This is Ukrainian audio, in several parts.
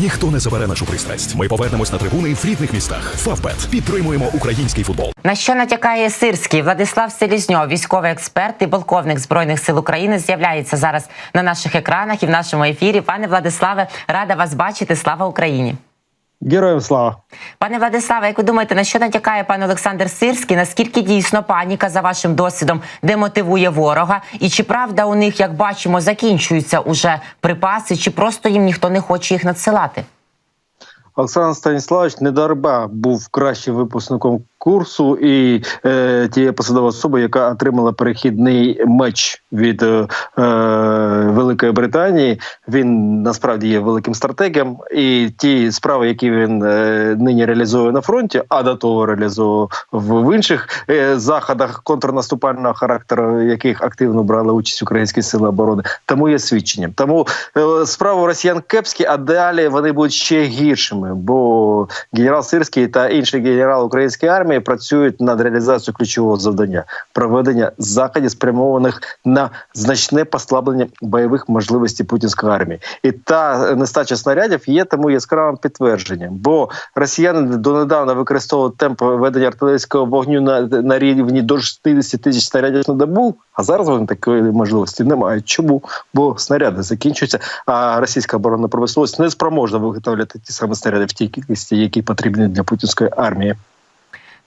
Ніхто не забере нашу пристрасть. Ми повернемось на трибуни в рідних містах. Фавбет підтримуємо український футбол. На що натякає Сирський Владислав Селізньов, військовий експерт і полковник збройних сил України, з'являється зараз на наших екранах і в нашому ефірі. Пане Владиславе, рада вас бачити. Слава Україні! Героям слава. Пане Владиславе, як ви думаєте, на що натякає пан Олександр Сирський? Наскільки дійсно паніка за вашим досвідом демотивує ворога? І чи правда у них, як бачимо, закінчуються уже припаси, чи просто їм ніхто не хоче їх надсилати? Олександр Станіславович недарба був кращим випускником курсу і е, тієї посадової особи, яка отримала перехідний меч від е, е, Великої Британії. Він насправді є великим стратегом, і ті справи, які він е, нині реалізує на фронті, а до того реалізував в інших е, заходах контрнаступального характеру, яких активно брали участь українські сили оборони, тому є свідченням. Тому е, справи росіян кепські, а далі вони будуть ще гіршими, бо генерал Сирський та інший генерал української армії працюють над реалізацією ключового завдання проведення заходів, спрямованих на значне послаблення бойових можливостей путінської армії, і та нестача снарядів є тому яскравим підтвердженням, бо росіяни донедавна використовували темп ведення артилерійського вогню на, на рівні до 60 тисяч снарядів на добу. А зараз вони такої можливості не мають. Чому? Бо снаряди закінчуються, а російська оборонна промисловість не спроможна виготовляти ті самі снаряди в тій кількості, які потрібні для путінської армії.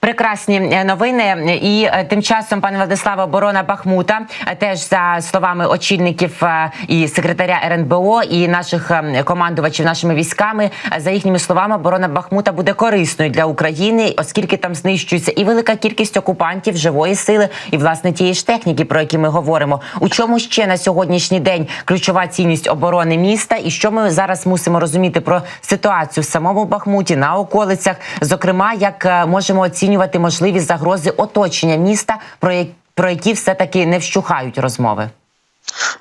Прекрасні е, новини, і е, тим часом, пане Владиславе, оборона Бахмута е, теж за словами очільників і секретаря РНБО і наших е, командувачів нашими військами, за їхніми словами, оборона Бахмута буде корисною для України, оскільки там знищується і велика кількість окупантів живої сили, і власне тієї ж техніки, про які ми говоримо. У чому ще на сьогоднішній день ключова цінність оборони міста, і що ми зараз мусимо розуміти про ситуацію в самому Бахмуті на околицях, зокрема, як можемо оцінювати можливі загрози оточення міста, про які все таки не вщухають розмови.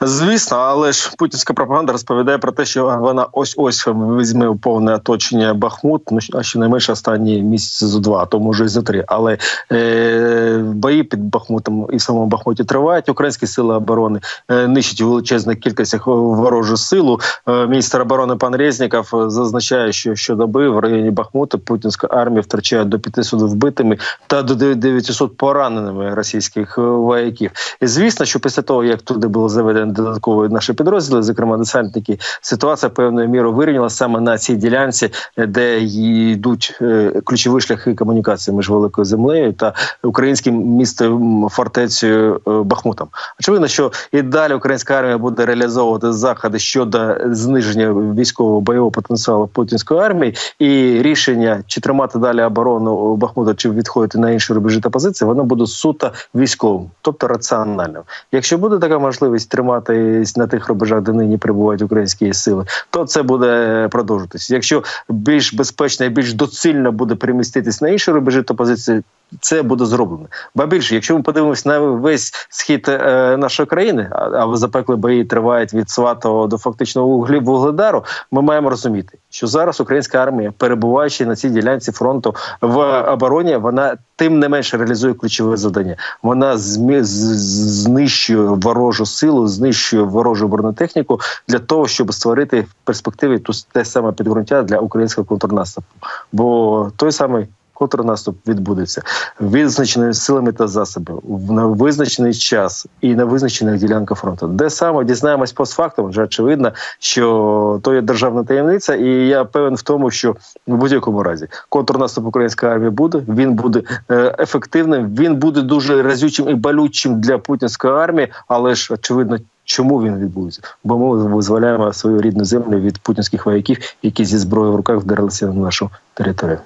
Звісно, але ж путінська пропаганда розповідає про те, що вона ось ось візьме повне оточення Бахмут. Ну а щонайменше останні місяці зо два, то може і за три. Але е, бої під Бахмутом і в самому Бахмуті тривають. Українські сили оборони е, нищать у величезних кількостях ворожу силу. Е, міністр оборони пан Резніков зазначає, що щодоби в районі Бахмута путінська армія втрачає до 500 вбитими та до 900 пораненими російських е, вояків. І звісно, що після того як туди було заведені додаткові наші підрозділи, зокрема десантники, ситуація певною мірою вирівнялася саме на цій ділянці, де йдуть е, ключові шляхи комунікації між великою землею та українським містом фортецею е, Бахмутом. Очевидно, що і далі українська армія буде реалізовувати заходи щодо зниження військового бойового потенціалу путінської армії, і рішення чи тримати далі оборону Бахмута, чи відходити на інші рубежі та позиції, воно буде суто військовим, тобто раціональним. Якщо буде така можливість триматись на тих рубежах, де нині перебувають українські сили, то це буде продовжуватися. Якщо більш безпечно і більш доцільно буде переміститись на інші рубежі, то позиції. Це буде зроблено. Ба більше, якщо ми подивимося на весь схід е, нашої країни, а, а запекли бої тривають від Сватого до фактичного вугледару, ми маємо розуміти, що зараз українська армія, перебуваючи на цій ділянці фронту в обороні, вона тим не менше реалізує ключове завдання. Вона змі... знищує ворожу силу, знищує ворожу бронетехніку для того, щоб створити в перспективі ту те саме підґрунтя для українського контрнаступу. Бо той самий контрнаступ відбудеться визначеними силами та засобами на визначений час і на визначених ділянках фронту. Де саме дізнаємось постфактум, вже очевидно, що то є державна таємниця, і я певен в тому, що в будь-якому разі контрнаступ української армії буде. Він буде е, ефективним. Він буде дуже разючим і болючим для путінської армії, але ж очевидно. Чому він відбудеться? Бо ми визволяємо свою рідну землю від путінських вояків, які зі зброєю в руках вдарилися на нашу територію.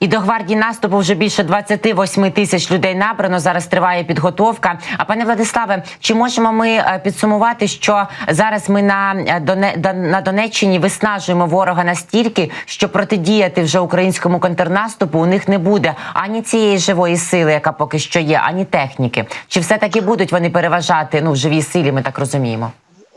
І до гвардії наступу вже більше 28 тисяч людей набрано. Зараз триває підготовка. А пане Владиславе, чи можемо ми е, підсумувати, що зараз ми на е, на Донеччині виснажуємо ворога настільки, що протидіяти вже українському контрнаступу у них не буде ані цієї живої сили, яка поки що є, ані техніки. Чи все таки будуть вони переважати ну в живій силі? Ми так розуміємо.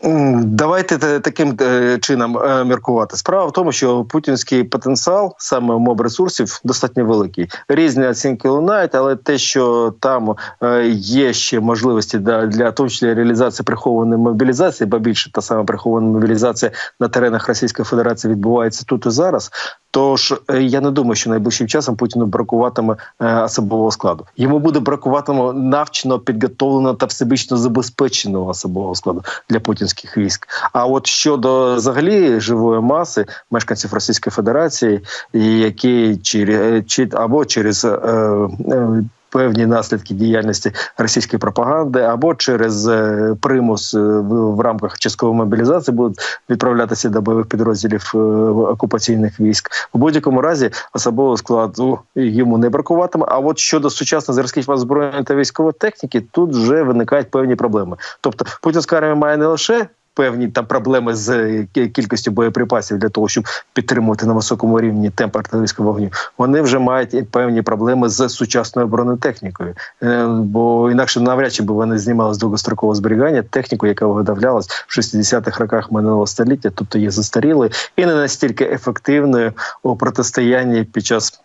Давайте таким е, чином е, міркувати. Справа в тому, що путінський потенціал саме моб ресурсів достатньо великий. Різні оцінки лунають, але те, що там е, є ще можливості для, для тому числі реалізації прихованої мобілізації, бо більше та сама прихована мобілізація на теренах Російської Федерації відбувається тут і зараз. Тож е, я не думаю, що найближчим часом Путіну бракуватиме е, особового складу. Йому буде бракуватиме навчено, підготовленого та всебічно забезпеченого особового складу для путінських військ. А от щодо взагалі живої маси мешканців Російської Федерації, які через чи або через е, е, Певні наслідки діяльності російської пропаганди або через е, примус е, в, рамках часткової мобілізації будуть відправлятися до бойових підрозділів е, окупаційних військ. У будь-якому разі особового складу йому не бракуватиме. А от щодо сучасних зразків озброєння та військової техніки, тут вже виникають певні проблеми. Тобто путінська армія має не лише певні там проблеми з е, кількістю боєприпасів для того, щоб підтримувати на високому рівні темп артилерійського вогню. Вони вже мають певні проблеми з сучасною бронетехнікою, Е, бо інакше навряд чи би вони знімали з довгострокового зберігання техніку, яка виготовлялась в 60-х роках минулого століття, тобто є застарілою і не настільки ефективною у протистоянні під час.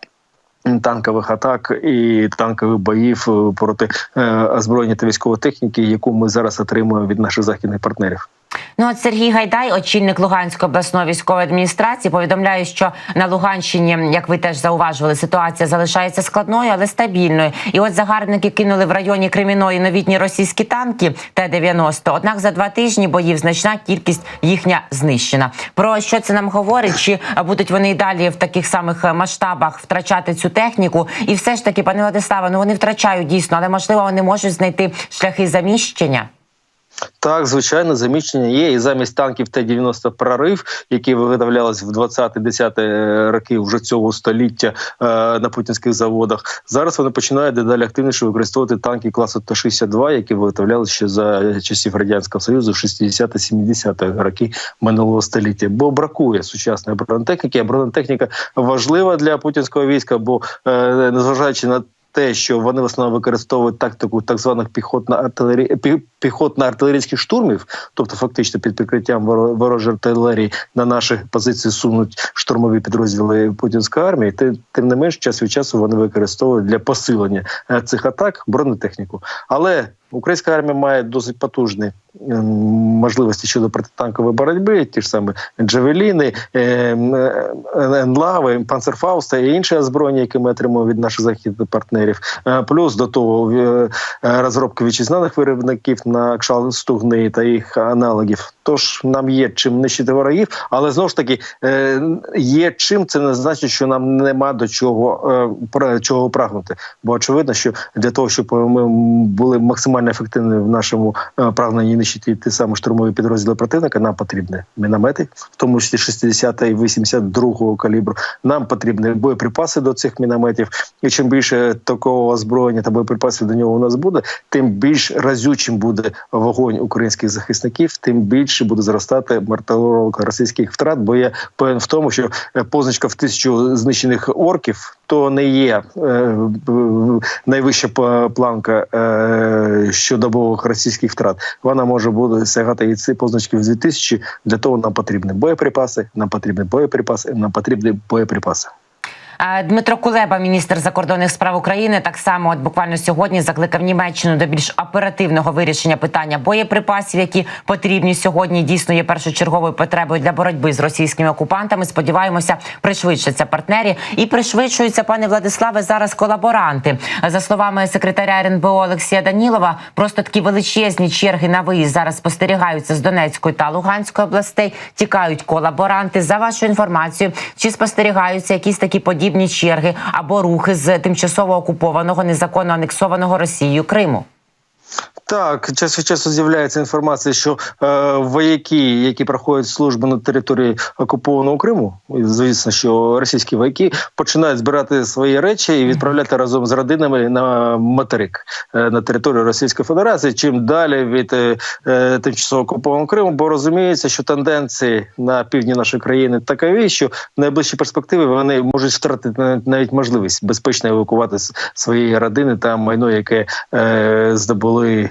Танкових атак і танкових боїв е, проти озброєння та військової техніки, яку ми зараз отримуємо від наших західних партнерів. Ну от Сергій Гайдай, очільник Луганської обласної військової адміністрації, повідомляє, що на Луганщині, як ви теж зауважували, ситуація залишається складною, але стабільною. І от загарбники кинули в районі Креміної новітні російські танки Т-90. Однак за два тижні боїв значна кількість їхня знищена. Про що це нам говорить? Чи будуть вони і далі в таких самих масштабах втрачати цю техніку? І все ж таки, пане Владиславе, ну вони втрачають дійсно, але можливо вони можуть знайти шляхи заміщення. Так, звичайно, заміщення є. І замість танків Т-90 прорив, які виготовлялись в 20-10 роки вже цього століття е, на путінських заводах. Зараз вони починають дедалі активніше використовувати танки класу Т-62, які виготовлялися ще за часів радянського союзу в 60-70-х роки минулого століття. Бо бракує сучасної бронетехніки. А бронетехніка важлива для путінського війська, бо е, незважаючи на те, що вони в основному використовують тактику так званих піхотно артилері піхотно артилерійських штурмів, тобто фактично під прикриттям воро- ворожої артилерії на наші позиції сунуть штурмові підрозділи путінської армії. Ти- Тим не менш, час від часу вони використовують для посилення е, цих атак бронетехніку. Але українська армія має досить потужні ем, можливості щодо протитанкової боротьби, ті ж самі джавеліни, ем, е, енлави, панцерфауста і інші озброєння, які ми отримуємо від наших західних партнерів. Е, Плюс до того е, розробки вітчизняних виробників на кшалт стугни та їх аналогів. Тож нам є чим нищити ворогів, але знову ж таки є чим. Це не значить, що нам нема до чого чого прагнути. Бо очевидно, що для того, щоб ми були максимально ефективними в нашому прагненні нищити ті самі штурмові підрозділи противника, нам потрібні міномети, в тому числі 60 і 82 калібру. Нам потрібні боєприпаси до цих мінометів. І чим більше такого озброєння та боєприпасів до нього у нас буде, тим більш разючим буде вогонь українських захисників, тим більше буде зростати мартиролога російських втрат. Бо я певен в тому, що позначка в тисячу знищених орків то не є е, найвища планка е, щодобових російських втрат. Вона може бути сягати і ці позначки в 2000. Для того нам потрібні боєприпаси. Нам потрібні боєприпаси. Нам потрібні боєприпаси. А, Дмитро Кулеба, міністр закордонних справ України, так само от буквально сьогодні закликав Німеччину до більш оперативного вирішення питання боєприпасів, які потрібні сьогодні. Дійсно є першочерговою потребою для боротьби з російськими окупантами. Сподіваємося, пришвидшаться партнері і пришвидшуються, пане Владиславе, зараз колаборанти. За словами секретаря РНБО Олексія Данілова, просто такі величезні черги на виїзд зараз спостерігаються з Донецької та Луганської областей. Тікають колаборанти. За вашою інформацією, чи спостерігаються якісь такі подібні черги або рухи з тимчасово окупованого незаконно анексованого Росією Криму? Так, час від часу з'являється інформація, що е, вояки, які проходять службу на території окупованого Криму, звісно, що російські вояки починають збирати свої речі і відправляти разом з родинами на материк е, на територію Російської Федерації. Чим далі від е, е, тимчасово окупованого Криму, бо розуміється, що тенденції на півдні нашої країни такові, що в найближчій перспективі вони можуть втратити навіть- можливість безпечно евакувати свої родини та майно, яке е, здобули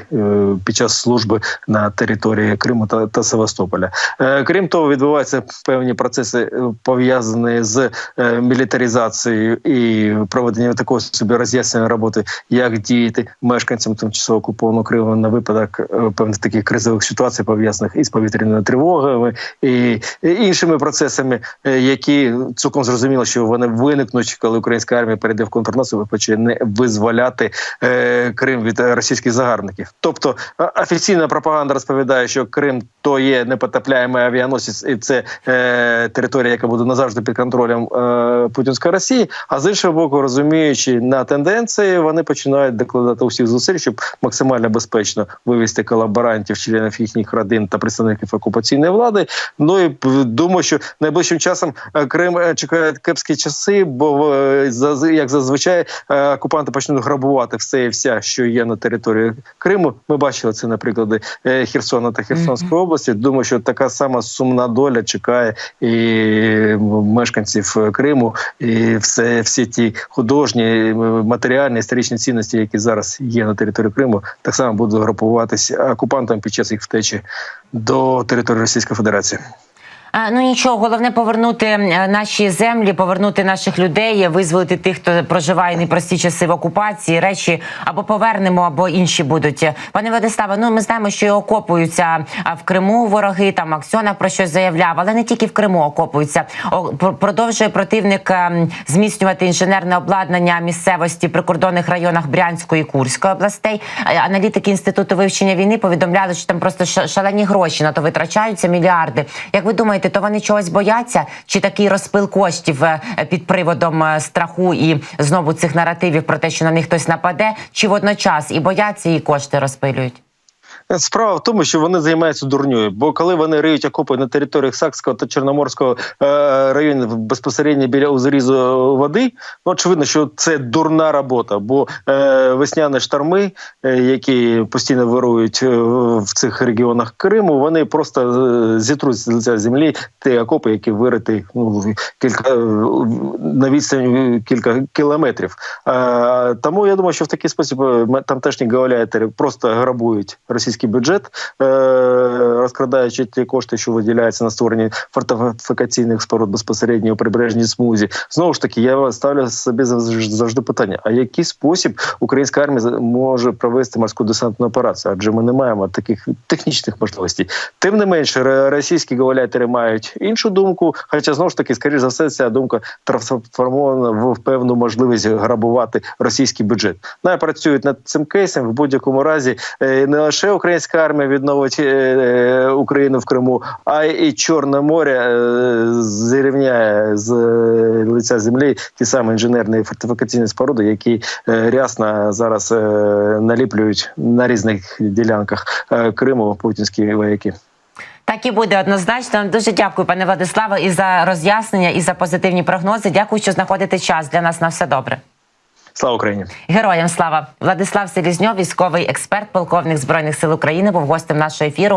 під час служби на території Криму та, та Севастополя. Е, Крім того, відбуваються певні процеси е, пов'язані з е, мілітаризацією і проведенням такої собі роз'яснення роботи, як діяти мешканцям тимчасово окупованого Криму на випадок е, певних таких кризових ситуацій, пов'язаних із повітряними тривогами і іншими процесами, е, які цілком зрозуміло, що вони виникнуть, коли українська армія перейде в контрнаступ і почне визволяти е, Крим від е, російських загарбників. Тобто офіційна пропаганда розповідає, що Крим то є непотопляємий авіаносець, і це е, територія, яка буде назавжди під контролем е, путінської Росії. А з іншого боку, розуміючи на тенденції, вони починають докладати усіх зусиль, щоб максимально безпечно вивести колаборантів, членів їхніх родин та представників окупаційної влади. Ну і думаю, що найближчим часом е, Крим е, чекають кепські часи, бо е, як зазвичай окупанти почнуть грабувати все і вся, що є на території Криму. Ми бачили це на приклади е, Херсона та Херсонської області. Думаю, що така сама сумна доля чекає і мешканців е, Криму, і все всі ті художні, е, матеріальні історичні цінності, які зараз є на території Криму, так само будуть групуватися окупантам під час їх втечі до території Російської Федерації. Ну нічого, головне повернути е, наші землі, повернути наших людей, визволити тих, хто проживає непрості часи в окупації. Речі або повернемо, або інші будуть. Пане Владиславе, ну ми знаємо, що і окопуються в Криму вороги. Там Аксьонов про щось заявляв, але не тільки в Криму окопуються. Продовжує противник ем, зміцнювати інженерне обладнання місцевості в прикордонних районах Брянської і Курської областей. Е, Аналітики інституту вивчення війни повідомляли, що там просто ша- шалені гроші на то витрачаються мільярди. Як ви думаєте, то вони чогось бояться? Чи такий розпил коштів е, під приводом е, страху і знову цих наративів про те, що на них хтось нападе? Чи водночас і бояться, і кошти розпилюють? Справа в тому, що вони займаються дурньою, бо коли вони риють окопи на територіях Сакського та Чорноморського е, районів безпосередньо біля узрізу води, ну очевидно, що це дурна робота, бо е, весняні шторми, е, які постійно вирують е, в цих регіонах Криму, вони просто е, зітруть з лиця землі ті окопи, які вириті ну, кілька е, на відстані кілька кілометрів. Е, тому я думаю, що в такий спосіб е, тамтешні гауляйтери просто грабують російський бюджет, е, розкрадаючи ті кошти, що виділяються на створення фортифікаційних споруд безпосередньо у прибережній смузі. Знову ж таки, я ставлю собі завжди питання: а який спосіб українська армія може провести морську десантну операцію? Адже ми не маємо таких технічних можливостей. Тим не менше, російські гауляйтери мають іншу думку. Хоча знову ж таки, скоріш за все, ця думка трансформована в певну можливість грабувати російський бюджет. Ну, працюють над цим кейсом в будь-якому разі. е, Не лише українська армія відновить е, е, Україну в Криму, а й Чорне море е, зрівняє з лиця землі ті самі інженерні фортифікаційні споруди, які рясно зараз наліплюють на різних ділянках Криму путінські вояки. Так і буде однозначно. Дуже дякую, пане Владиславе, і за роз'яснення, і за позитивні прогнози. Дякую, що знаходите час для нас на все добре. Слава Україні! Героям слава Владислав Селізньов, військовий експерт, полковник збройних сил України, був гостем нашого ефіру.